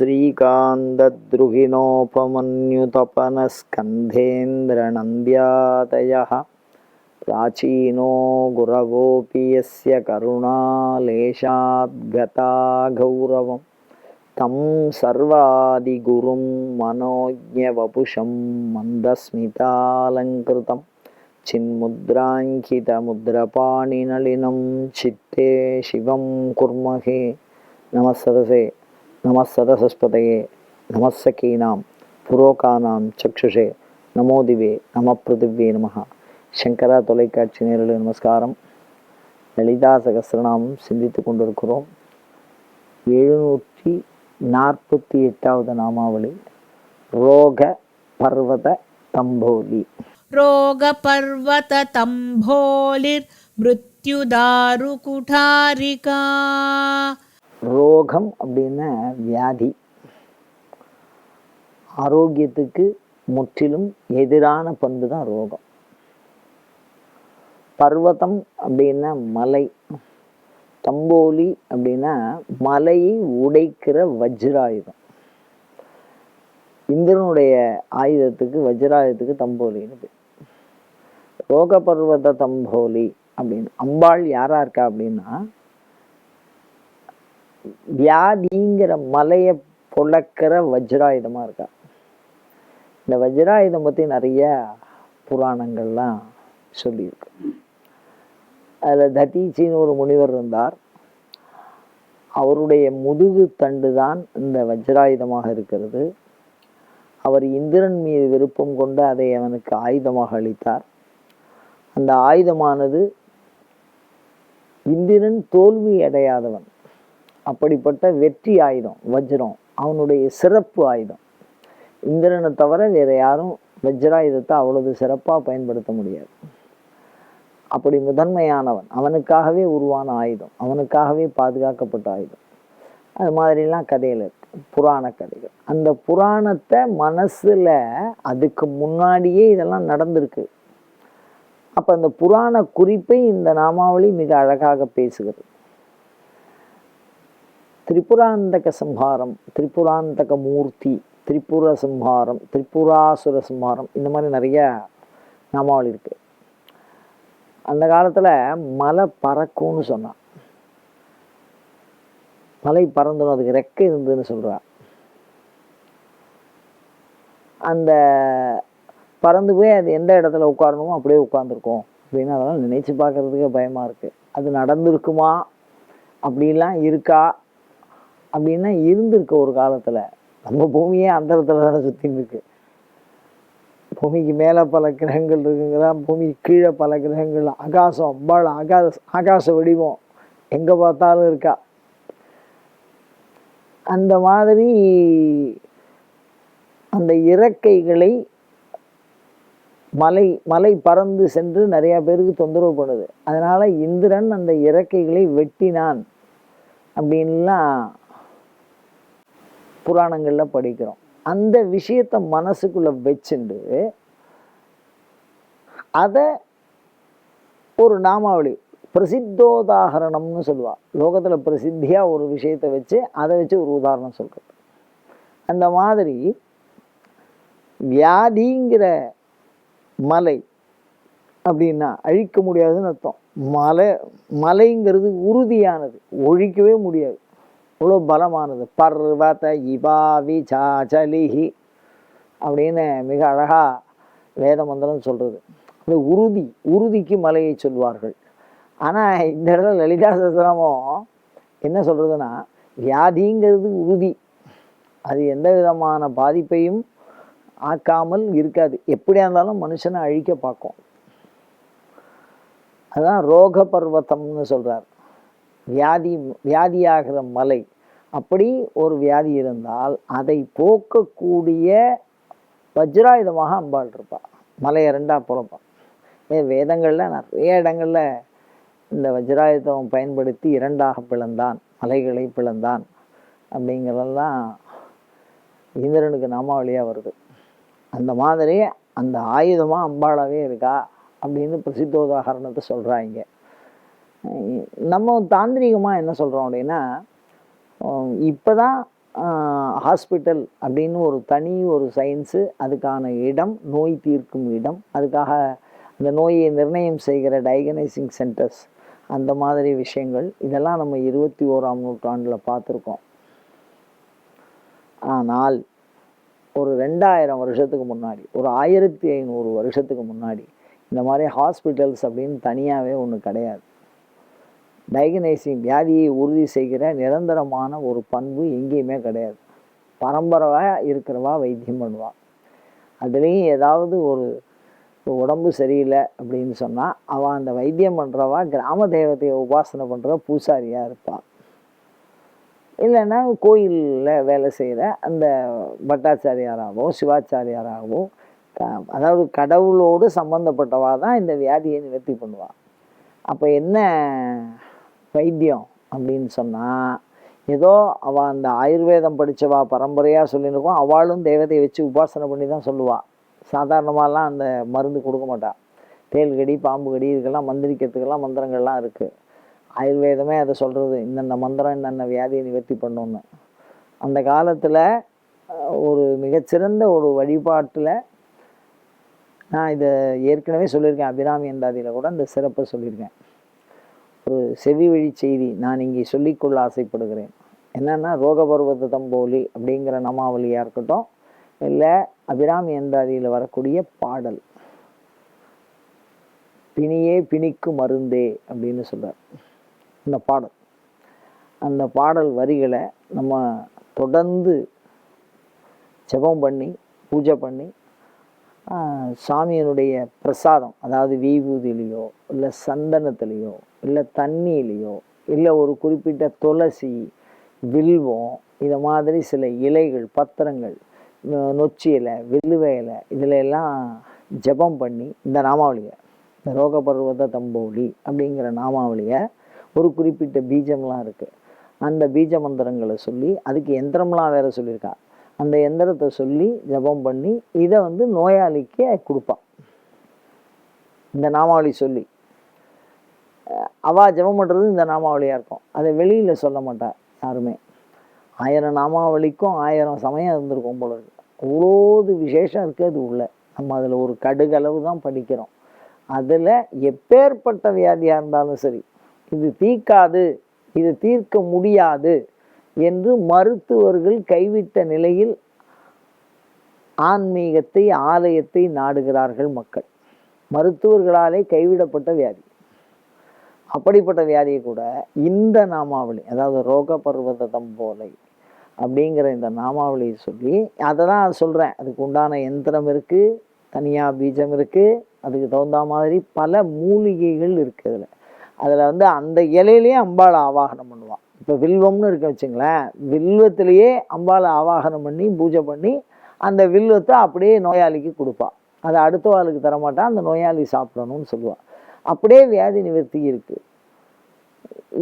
श्रीकान्तद्रुहिणोपमन्युतपनस्कन्धेन्द्रनन्द्यादयः प्राचीनो गुरवोऽपि यस्य करुणालेशाद्गता गौरवं तं सर्वादिगुरुं मनोज्ञवपुषं मन्दस्मितालङ्कृतं चिन्मुद्राङ्कितमुद्रपाणिनलिनं चित्ते शिवं कुर्महे नमः सदसे நமசதசஸ்பதையே நமசகீனாம் புரோகானாம் சக்ஷுஷே நமோதிவே நம பிருத்திவே நமகா சங்கரா தொலைக்காட்சி நேரில் நமஸ்காரம். லலிதா சகசிரநாமம் சிந்தித்து கொண்டிருக்கிறோம். எழுநூற்றி நாற்பத்தி எட்டாவது நாமாவளி ரோக பர்வத தம்போலி. ரோக பர்வத தம்போலிர் மிருத்யுதாரு குடாரிகா ரோகம் அப்படின்னா வியாதி. ஆரோக்கியத்துக்கு முற்றிலும் எதிரான பண்பு தான் ரோகம். பர்வதம் அப்படின்னா மலை. தம்போலி அப்படின்னா மலையை உடைக்கிற வஜ்ராயுதம். இந்திரனுடைய ஆயுதத்துக்கு வஜ்ராயுதத்துக்கு தம்போலின்னு பேர். ரோக பர்வத தம்போலி அப்படின்னு. அம்பாள் யாரா இருக்கா அப்படின்னா வியாதிங்கிற மலையை பொழக்கிற வஜ்ராயுதமா இருக்கா? இந்த வஜ்ராயுதம் பத்தி நிறைய புராணங்கள்லாம் சொல்லியிருக்கு. அதுல ததீச்சின்னு ஒரு முனிவர் இருந்தார். அவருடைய முதுகு தண்டு தான் இந்த வஜ்ராயுதமாக இருக்கிறது. அவர் இந்திரன் மீது விருப்பம் கொண்டு அதை அவனுக்கு ஆயுதமாக அளித்தார். அந்த ஆயுதமானது இந்திரன் தோல்வி அடையாதவன். அப்படிப்பட்ட வெற்றி ஆயுதம் வஜ்ரம் அவனுடைய சிறப்பு ஆயுதம். இந்திரனை தவிர வேறு யாரும் வஜ்ராயுதத்தை அவ்வளவு சிறப்பாக பயன்படுத்த முடியாது. அப்படி முதன்மையானவன் அவனுக்காகவே உருவான ஆயுதம் அவனுக்காகவே பாதுகாக்கப்பட்ட ஆயுதம். அது மாதிரிலாம் கதையில் இருக்குது புராண கதைகள். அந்த புராணத்தை மனசில் அதுக்கு முன்னாடியே இதெல்லாம் நடந்திருக்கு. அப்போ அந்த புராண குறிப்பை இந்த நாமாவளி மிக அழகாக பேசுகிறது. திரிபுராந்தக சம்ஹாரம் திரிபுராந்தக மூர்த்தி திரிபுர சம்ஹாரம் திரிபுராசுர சம்ஹாரம் இந்த மாதிரி நிறைய நாமாவளி இருக்கு. அந்த காலத்தில் மலை பறக்கும்னு சொன்னான். மலை பறந்துடும் அதுக்கு ரெக்கை இருந்ததுன்னு சொல்றா. அந்த பறந்து போய் அது எந்த இடத்துல உட்காரணுமோ அப்படியே உட்காந்துருக்கும் அப்படின்னு அதெல்லாம் நினைச்சு பார்க்கறதுக்கே பயமா இருக்கு. அது நடந்திருக்குமா? அப்படிலாம் இருக்கா? அப்படின்னா இருந்திருக்கு ஒரு காலத்தில். நம்ம பூமியே அந்த இடத்துல தானே சுற்றின்னு இருக்கு. பூமிக்கு மேலே பல கிரகங்கள் இருக்குங்கிறா பூமிக்கு கீழே பல கிரகங்கள் ஆகாசம் அம்பாள் ஆகாச ஆகாச வடிவம் எங்கே பார்த்தாலும் இருக்கா? அந்த மாதிரி அந்த இறக்கைகளை மலை மலை பறந்து சென்று நிறையா பேருக்கு தொந்தரவு பண்ணுது. அதனால் இந்திரன் அந்த இறக்கைகளை வெட்டினான். அப்படின்லாம் புராணங்களில் படிக்கிறோம். அந்த விஷயத்த மனசுக்குள்ளே வச்சுண்டு அதை ஒரு நாமாவளி பிரசித்தோதாகரணம்னு சொல்லுவா. லோகத்தில் பிரசித்தியாக ஒரு விஷயத்தை வச்சு அதை வச்சு ஒரு உதாரணம் சொல்கிறது அந்த மாதிரி வியாதிங்கிற மலை அப்படின்னா அழிக்க முடியாதுன்னு அர்த்தம். மலை மலைங்கிறது உறுதியானது ஒழிக்கவே முடியாது. அவ்வளோ பலமானது. பர்வத இபாவி சாச்சலிஹி அப்படின்னு மிக அழகா வேத மந்திரம் சொல்றது. அது உறுதி உறுதிக்கு மலையை சொல்வார்கள். ஆனா இந்த இடத்துல லலிதா சஸ்திரமும் என்ன சொல்றதுன்னா வியாதிங்கிறது உறுதி அது எந்த விதமான பாதிப்பையும் ஆக்காமல் இருக்காது. எப்படியா இருந்தாலும் மனுஷனை அழிக்க பார்க்கும். அதான் ரோக பர்வத்தம்னு சொல்றார். வியாதி வியாதியாகிற மலை. அப்படி ஒரு வியாதி இருந்தால் அதை போக்கக்கூடிய வஜ்ராயுதமாக அம்பாள் இருப்பா. மலையை ரெண்டாக புறப்பான் ஏ வேதங்களில் நிறைய இடங்களில் இந்த வஜ்ராயுதம் பயன்படுத்தி இரண்டாக பிளந்தான் மலைகளை பிளந்தான் அப்படிங்கிறதெல்லாம் இந்திரனுக்கு நாமாவளியாக வருது. அந்த மாதிரி அந்த ஆயுதமாக அம்பாளாவே இருக்கா அப்படின்னு பிரசித்தோதாகரணத்தை சொல்கிறாங்க நம்ம தாந்திரிகமாக என்ன சொல்கிறோம் அப்படின்னா இப்போ தான் ஹாஸ்பிட்டல் அப்படின்னு ஒரு தனி ஒரு சயின்ஸு அதுக்கான இடம் நோய் தீர்க்கும் இடம். அதுக்காக அந்த நோயை நிர்ணயம் செய்கிற டயக்னைசிங் சென்டர்ஸ் அந்த மாதிரி விஷயங்கள். இதெல்லாம் நம்ம இருபத்தி ஓராம் நூற்றாண்டில் பார்த்துருக்கோம். ஆனால் ஒரு ரெண்டாயிரம் வருஷத்துக்கு முன்னாடி ஒரு ஆயிரத்தி ஐநூறு வருஷத்துக்கு முன்னாடி இந்த மாதிரி ஹாஸ்பிட்டல்ஸ் அப்படின்னு தனியாகவே ஒன்று கிடையாது. டயக்னைசிங் வியாதியை உறுதி செய்கிற நிரந்தரமான ஒரு பண்பு எங்கேயுமே கிடையாது. பரம்பரையாக இருக்கிறவா வைத்தியம் பண்ணுவாள் அதுலேயும் ஏதாவது ஒரு உடம்பு சரியில்லை அப்படின்னு சொன்னால் அவள் அந்த வைத்தியம் பண்ணுறவா கிராம தெய்வத்தையை உபாசனை பண்ணுற பூசாரியாக இருப்பாள் இல்லைன்னா கோயிலில் வேலை செய்கிற அந்த பட்டாச்சாரியாராகவோ சிவாச்சாரியாராகவோ அதாவது கடவுளோடு சம்மந்தப்பட்டவா தான் இந்த வியாதியை நிவர்த்தி பண்ணுவாள் அப்போ என்ன வைத்தியம் அப்படின்னு சொன்னால் ஏதோ அவள் அந்த ஆயுர்வேதம் படித்தவா பரம்பரையாக சொல்லியிருக்கோம் அவளும் தெய்வத்தை வச்சு உபாசனை பண்ணி தான் சொல்லுவாள் சாதாரணமாலாம் அந்த மருந்து கொடுக்க மாட்டாள் தேள் கடி பாம்பு கடி இதுக்கெல்லாம் மந்திரிக்கிறதுக்கெல்லாம் மந்திரங்கள்லாம் இருக்குது ஆயுர்வேதமே அதை சொல்கிறது இந்தந்த மந்திரம் இந்தந்த வியாதியை நிவர்த்தி பண்ணணும்னு அந்த காலத்தில் ஒரு மிகச்சிறந்த ஒரு வழிபாட்டில் நான் இதை ஏற்கனவே சொல்லியிருக்கேன் அபிராமி எந்தாதியில் கூட இந்த சிறப்பை சொல்லியிருக்கேன். ஒரு செவி வழி செய்தி நான் இங்கே சொல்லிக்கொள்ள ஆசைப்படுகிறேன். என்னென்னா ரோகபர்வத தம்போலி அப்படிங்கிற நமாவலியாக இருக்கட்டும் இல்லை அபிராமி எந்தாதியில் வரக்கூடிய பாடல். பிணியே பிணிக்கு மருந்தே அப்படின்னு சொல்கிறார் இந்த பாடல். அந்த பாடல் வரிகளை நம்ம தொடர்ந்து ஜெபம் பண்ணி பூஜை பண்ணி சாமியினுடைய பிரசாதம் அதாவது வீபூதிலேயோ இல்லை சந்தனத்துலேயோ இல்லை தண்ணியிலையோ இல்லை ஒரு குறிப்பிட்ட துளசி வில்வம் இதை மாதிரி சில இலைகள் பத்திரங்கள் நொச்சி இலை வில்லுவ இலை இதில் எல்லாம் ஜெபம் பண்ணி இந்த நாமாவளியை இந்த ரோக ரோகபர்வத தம்போலி அப்படிங்கிற நாமாவளியை ஒரு குறிப்பிட்ட பீஜம்லாம் இருக்குது அந்த பீஜ மந்திரங்களை சொல்லி அதுக்கு எந்திரம்லாம் வேறு சொல்லியிருக்கா. அந்த எந்திரத்தை சொல்லி ஜெபம் பண்ணி இதை வந்து நோயாளிக்கு கொடுப்பான் இந்த நாமாவளி சொல்லி. அவா ஜெபம் பண்ணுறது இந்த நாமாவளியாக இருக்கும். அதை வெளியில் சொல்ல மாட்டாள் யாருமே. ஆயிரம் நாமாவளிக்கும் ஆயிரம் சமயம் இருந்திருக்கும் போல இருக்கு. அவ்வளோது விசேஷம் இருக்குது அது உள்ள. நம்ம அதில் ஒரு கடுகளவு தான் படிக்கிறோம். அதில் எப்பேற்பட்ட வியாதியாக இருந்தாலும் சரி இது தீர்க்காது இது தீர்க்க முடியாது என்று மருத்துவர்கள் கைவிட்ட நிலையில் ஆன்மீகத்தை ஆலயத்தை நாடுகிறார்கள் மக்கள். மருத்துவர்களாலே கைவிடப்பட்ட வியாதி. அப்படிப்பட்ட வியாதியை கூட இந்த நாமாவளி அதாவது ரோக பர்வதம் போலை அப்படிங்கிற இந்த நாமாவளியை சொல்லி அதை தான் சொல்கிறேன் அதுக்கு உண்டான எந்திரம் இருக்குது தனியாக பீஜம் இருக்குது அதுக்கு தகுந்த மாதிரி பல மூலிகைகள் இருக்குது அதில். அதில் வந்து அந்த இலையிலேயே அம்பாளை ஆவாகனம் பண்ணுவான் இப்போ வில்வம்னு இருக்க வச்சுங்களேன் வில்வத்திலேயே அம்பாளை ஆவாகனம் பண்ணி பூஜை பண்ணி அந்த வில்வத்தை அப்படியே நோயாளிக்கு கொடுப்பான் அதை அடுத்த ஆளுக்கு தரமாட்டான் அந்த நோயாளி சாப்பிடணும்னு சொல்லுவாள் அப்படியே வியாதி நிவர்த்தி இருக்குது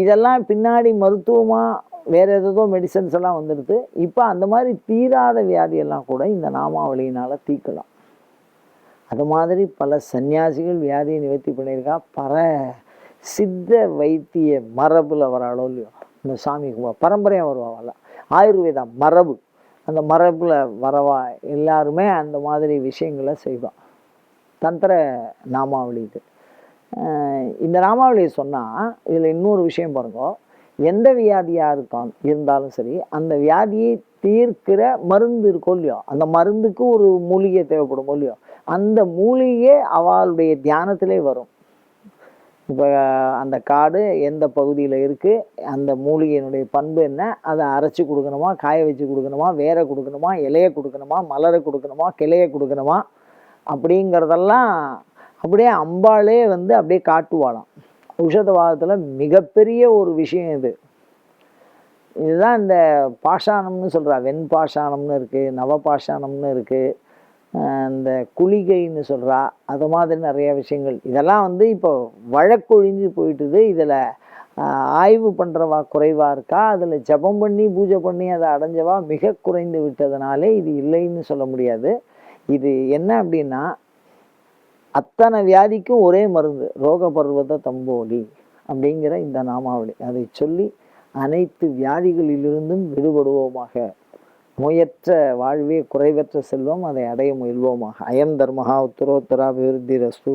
இதெல்லாம் பின்னாடி மருத்துவமாக வேறு ஏதோ மெடிசன்ஸ் எல்லாம் வந்துடுது. இப்போ அந்த மாதிரி தீராத வியாதியெல்லாம் கூட இந்த நாமாவளியினால் தீக்கலாம். அது மாதிரி பல சன்னியாசிகள் வியாதியை நிவர்த்தி பண்ணியிருக்கா. பல சித்த வைத்திய மரபில் வராளோ இல்லையோ? இந்த சாமி கும்பா பரம்பரையாக வருவாங்கல்ல ஆயுர்வேதா மரபு. அந்த மரபில் வரவா எல்லாருமே அந்த மாதிரி விஷயங்களை செய்வான். தந்திர நாமாவளி இது. இந்த ராமாவளியை சொன்னால் இதில் இன்னொரு விஷயம் பாருங்க. எந்த வியாதியாக இருக்கான் இருந்தாலும் சரி அந்த வியாதியை தீர்க்கிற மருந்து இருக்கும் இல்லையோ அந்த மருந்துக்கு ஒரு மூலிகை தேவைப்படும் இல்லையோ அந்த மூலிகை அவளுடைய தியானத்திலே வரும். இப்போ அந்த காடு எந்த பகுதியில் இருக்குது அந்த மூலிகையினுடைய பண்பு என்ன அதை அரைச்சி கொடுக்கணுமா காய வச்சு கொடுக்கணுமா வேரை கொடுக்கணுமா இலையை கொடுக்கணுமா மலரை கொடுக்கணுமா கிளையை கொடுக்கணுமா அப்படிங்கிறதெல்லாம் அப்படியே அம்பாளே வந்து அப்படியே காட்டுவாளாம். உஷதவாதத்தில் மிகப்பெரிய ஒரு விஷயம் இது. இதுதான் இந்த பாஷாணம்னு சொல்கிறா வெண் பாஷாணம்னு இருக்குது நவபாஷாணம்னு இருக்குது இந்த குளிகைன்னு சொல்கிறா அது மாதிரி நிறைய விஷயங்கள். இதெல்லாம் வந்து இப்போ வழக்கொழிஞ்சு போயிட்டுது. இதில் ஆய்வு பண்ணுறவா குறைவாக இருக்கா? அதில் ஜெபம் பண்ணி பூஜை பண்ணி அதை அடைஞ்சவா மிக குறைந்து விட்டதுனாலே இது இல்லைன்னு சொல்ல முடியாது. இது என்ன அப்படின்னா அத்தனை வியாதிக்கும் ஒரே மருந்து ரோக பர்வத தம்போலி அப்படிங்கிற இந்த நாமாவளி. அதை சொல்லி அனைத்து வியாதிகளிலிருந்தும் விடுபடுவோமாக. நோயற்ற வாழ்வே குறைவற்ற செல்வம் அதை அடைய முயல்வோமாக. அயம் தர்மஹா உத்தரோத்தராபிவிருத்தி ரஸ்து